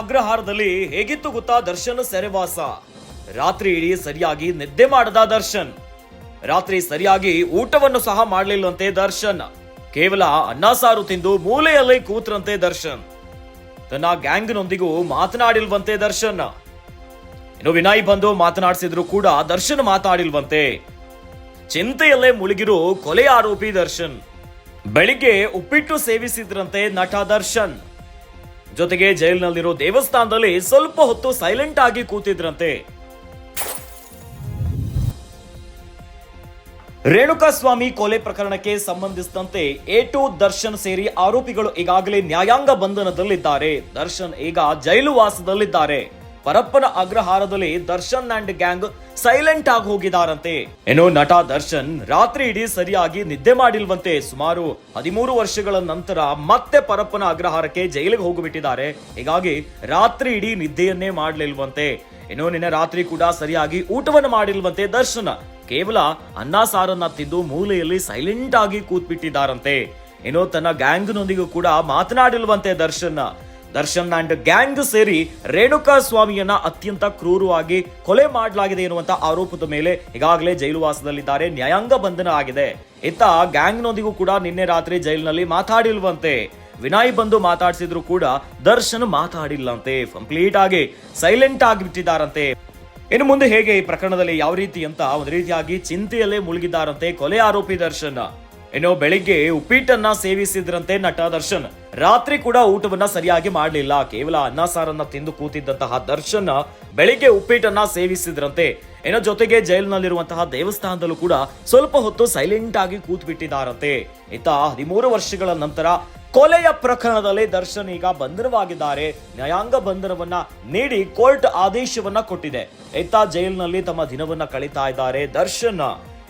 ಅಗ್ರಹಾರದಲ್ಲಿ ಹೇಗಿತ್ತು ಗೊತ್ತಾ ದರ್ಶನ್ ಸೆರೆವಾಸ? ರಾತ್ರಿ ಇಡೀ ಸರಿಯಾಗಿ ನಿದ್ದೆ ಮಾಡದ ದರ್ಶನ್. ರಾತ್ರಿ ಸರಿಯಾಗಿ ಊಟವನ್ನು ಸಹ ಮಾಡಲಿಲ್ಲಂತೆ ದರ್ಶನ್. ಕೇವಲ ಅನ್ನ ಸಾರು ತಿಂದು ಮೂಲೆಯಲ್ಲಿ ಕೂತ್ರಂತೆ ದರ್ಶನ್. ತನ್ನ ಗ್ಯಾಂಗ್ನೊಂದಿಗೂ ಮಾತನಾಡಿಲ್ವಂತೆ ದರ್ಶನ್. ಇನ್ನು ವಿನಾಯ್ ಬಂದು ಮಾತನಾಡಿಸಿದ್ರು ಕೂಡ ದರ್ಶನ್ ಮಾತಾಡಿಲ್ವಂತೆ ಚಿಂತೆಯಲ್ಲೇ ಮುಳುಗಿರೋ ಕೊಲೆ ಆರೋಪಿ ದರ್ಶನ್. ಬೆಳಿಗ್ಗೆ ಉಪ್ಪಿಟ್ಟು ಸೇವಿಸಿದ್ರಂತೆ ನಟ ದರ್ಶನ್. ಜೊತೆಗೆ ಜೈಲಿನಲ್ಲಿರೋ ದೇವಸ್ಥಾನದಲ್ಲಿ ಸ್ವಲ್ಪ ಹೊತ್ತು ಸೈಲೆಂಟ್ ಆಗಿ ಕೂತಿದ್ರಂತೆ. ರೇಣುಕಾಸ್ವಾಮಿ ಕೊಲೆ ಪ್ರಕರಣಕ್ಕೆ ಸಂಬಂಧಿಸಿದಂತೆ ಎ ಟು ದರ್ಶನ್ ಸೇರಿ ಆರೋಪಿಗಳು ಈಗಾಗಲೇ ನ್ಯಾಯಾಂಗ ಬಂಧನದಲ್ಲಿದ್ದಾರೆ. ದರ್ಶನ್ ಈಗ ಜೈಲು ವಾಸದಲ್ಲಿದ್ದಾರೆ. ಪರಪ್ಪನ ಅಗ್ರಹಾರದಲ್ಲಿ ದರ್ಶನ್ ಅಂಡ್ ಗ್ಯಾಂಗ್ ಸೈಲೆಂಟ್ ಆಗಿ ಹೋಗಿದಾರಂತೆ. ಏನೋ ನಟ ದರ್ಶನ್ ರಾತ್ರಿ ಇಡೀ ಸರಿಯಾಗಿ ನಿದ್ದೆ ಮಾಡಿಲ್ವಂತೆ. ಸುಮಾರು ಹದಿಮೂರು ವರ್ಷಗಳ ನಂತರ ಮತ್ತೆ ಪರಪ್ಪನ ಅಗ್ರಹಾರಕ್ಕೆ ಜೈಲಿಗೆ ಹೋಗಿಬಿಟ್ಟಿದ್ದಾರೆ. ಹೀಗಾಗಿ ರಾತ್ರಿ ಇಡೀ ನಿದ್ದೆಯನ್ನೇ ಮಾಡಲಿಲ್ವಂತೆ. ಏನೋ ನಿನ್ನೆ ರಾತ್ರಿ ಕೂಡ ಸರಿಯಾಗಿ ಊಟವನ್ನು ಮಾಡಿಲ್ವಂತೆ ದರ್ಶನ್. ಕೇವಲ ಅನ್ನ ಸಾರನ್ನ ತಿಂದು ಮೂಲೆಯಲ್ಲಿ ಸೈಲೆಂಟ್ ಆಗಿ ಕೂತ್ಬಿಟ್ಟಿದ್ದಾರಂತೆ. ಏನೋ ತನ್ನ ಗ್ಯಾಂಗ್ನೊಂದಿಗೂ ಕೂಡ ಮಾತನಾಡಿಲ್ವಂತೆ ದರ್ಶನ್. ದರ್ಶನ್ ಅಂಡ್ ಗ್ಯಾಂಗ್ ಸೇರಿ ರೇಣುಕಾ ಸ್ವಾಮಿಯನ್ನ ಅತ್ಯಂತ ಕ್ರೂರವಾಗಿ ಕೊಲೆ ಮಾಡಲಾಗಿದೆ ಎನ್ನುವಂತ ಆರೋಪದ ಮೇಲೆ ಈಗಾಗಲೇ ಜೈಲುವಾಸದಲ್ಲಿದ್ದಾರೆ ನ್ಯಾಯಾಂಗ ಬಂಧನ ಆಗಿದೆ. ಇತ್ತ ಗ್ಯಾಂಗ್ನೊಂದಿಗೂ ಕೂಡ ನಿನ್ನೆ ರಾತ್ರಿ ಜೈಲಿನಲ್ಲಿ ಮಾತಾಡಿಲ್ವಂತೆ. ವಿನಾಯ್ ಬಂದು ಮಾತಾಡಿಸಿದ್ರು ಕೂಡ ದರ್ಶನ್ ಮಾತಾಡಿಲ್ಲಂತೆ. ಕಂಪ್ಲೀಟ್ ಆಗಿ ಸೈಲೆಂಟ್ ಆಗಿಬಿಟ್ಟಿದ್ದಾರಂತೆ. ಇನ್ನು ಮುಂದೆ ಹೇಗೆ ಈ ಪ್ರಕರಣದಲ್ಲಿ ಯಾವ ರೀತಿ ಅಂತ ಒಂದು ರೀತಿಯಾಗಿ ಚಿಂತೆಯಲ್ಲೇ ಮುಳುಗಿದ್ದಾರಂತೆ ಕೊಲೆ ಆರೋಪಿ ದರ್ಶನ್. ಇನ್ನು ಬೆಳಿಗ್ಗೆ ಉಪ್ಪಿಟ್ಟನ್ನ ಸೇವಿಸಿದ್ರಂತೆ ನಟ ದರ್ಶನ್. ರಾತ್ರಿ ಕೂಡ ಊಟವನ್ನ ಸರಿಯಾಗಿ ಮಾಡಲಿಲ್ಲ. ಕೇವಲ ಅನ್ನ ಸಾರನ್ನ ತಿಂದು ಕೂತಿದ್ದಂತಹ ದರ್ಶನ್ ಬೆಳಿಗ್ಗೆ ಉಪ್ಪಿಟ್ಟನ್ನ ಸೇವಿಸಿದ್ರಂತೆ. ಏನೋ ಜೊತೆಗೆ ಜೈಲಿನಲ್ಲಿರುವಂತಹ ದೇವಸ್ಥಾನದಲ್ಲೂ ಕೂಡ ಸ್ವಲ್ಪ ಹೊತ್ತು ಸೈಲೆಂಟ್ ಆಗಿ ಕೂತ್ ಬಿಟ್ಟಿದ್ದಾರಂತೆ ಇತ್ತ ಹದಿಮೂರು ವರ್ಷಗಳ ನಂತರ ಕೊಲೆಯ ಪ್ರಕರಣದಲ್ಲಿ ದರ್ಶನ್ ಈಗ ಬಂಧನವಾಗಿದ್ದಾರೆ ನ್ಯಾಯಾಂಗ ಬಂಧನವನ್ನ ನೀಡಿ ಕೋರ್ಟ್ ಆದೇಶವನ್ನ ಕೊಟ್ಟಿದೆ. ಇತ್ತ ಜೈಲಿನಲ್ಲಿ ತಮ್ಮ ದಿನವನ್ನ ಕಳೀತಾ ಇದ್ದಾರೆ ದರ್ಶನ್.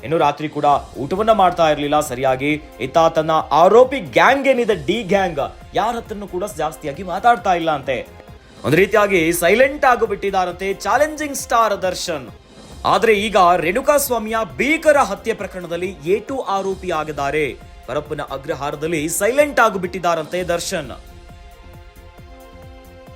ಇನ್ನು ರಾತ್ರಿ ಕೂಡ ಊಟವನ್ನ ಮಾಡ್ತಾ ಇರಲಿಲ್ಲ. ಸರಿಯಾಗಿ ಇತ್ತ ತನ್ನ ಆರೋಪಿ ಗ್ಯಾಂಗ್ ಏನಿದೆ, ಡಿ ಗ್ಯಾಂಗ್, ಯಾರ ಹತ್ರನೂ ಕೂಡ ಜಾಸ್ತಿಯಾಗಿ ಮಾತಾಡ್ತಾ ಇಲ್ಲ ಅಂತೆ. ಒಂದು ರೀತಿಯಾಗಿ ಸೈಲೆಂಟ್ ಆಗಿ ಬಿಟ್ಟಿದ್ದಾರಂತೆ ಚಾಲೆಂಜಿಂಗ್ ಸ್ಟಾರ್ ದರ್ಶನ್. ಆದ್ರೆ ಈಗ ರೇಣುಕಾ ಸ್ವಾಮಿಯ ಭೀಕರ ಹತ್ಯೆ ಪ್ರಕರಣದಲ್ಲಿ ಏಟು ಆರೋಪಿ ಆಗಿದ್ದಾರೆ. ಪರಪ್ಪನ ಅಗ್ರಹಾರದಲ್ಲಿ ಸೈಲೆಂಟ್ ಆಗಿಬಿಟ್ಟಿದ್ದಾರಂತೆ ದರ್ಶನ್.